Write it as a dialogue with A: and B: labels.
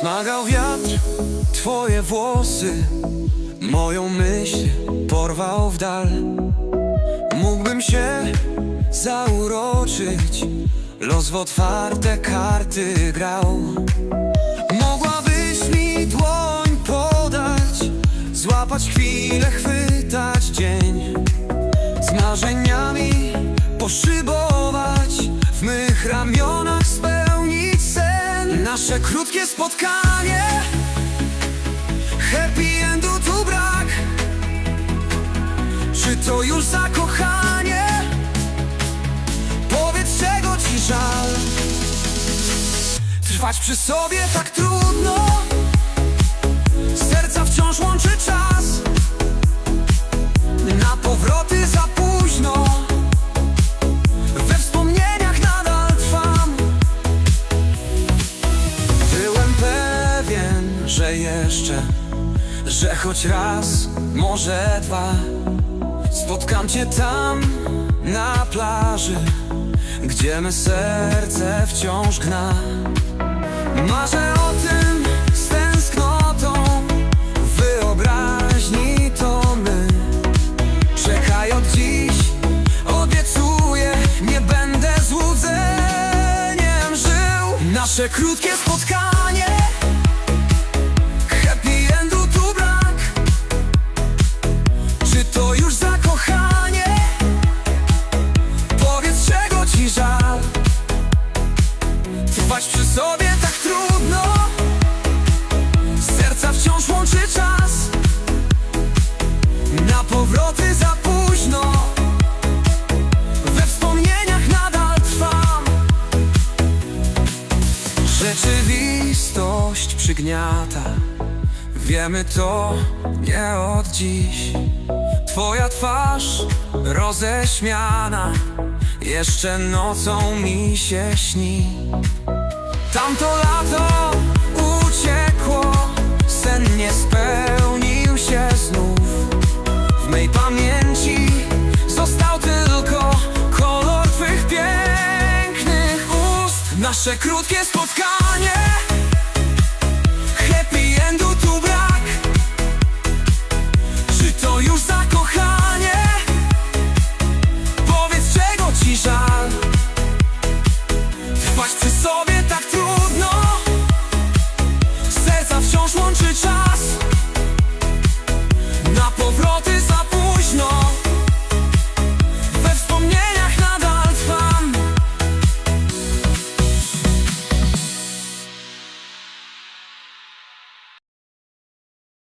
A: Smaga wiatr, twoje włosy Moją myśl porwał w dal. Mógłbym się zauroczyć Los w otwarte karty grał. Mogłabyś mi dłoń podać Złapać chwilę, chwytać dzień. Z marzeniami poszybować Nasze krótkie spotkanie. Happy endu tu brak. Czy to już zakochanie? Powiedz czego ci żal. Trwać przy sobie tak trudno jeszcze Że choć raz, może dwa. Spotkam cię tam, na plaży Gdzie me serce wciąż gna. Marzę o tym z tęsknotą wyobraźni to my. Czekaj od dziś, obiecuję Nie będę złudzeniem żył. Nasze krótkie spotkanie powroty za późno. We wspomnieniach nadal trwam. Rzeczywistość przygniata. Wiemy to nie od dziś. Twoja twarz roześmiana. Jeszcze nocą mi się śni. Tamto lato Nasze krótkie spotkanie. Happy endu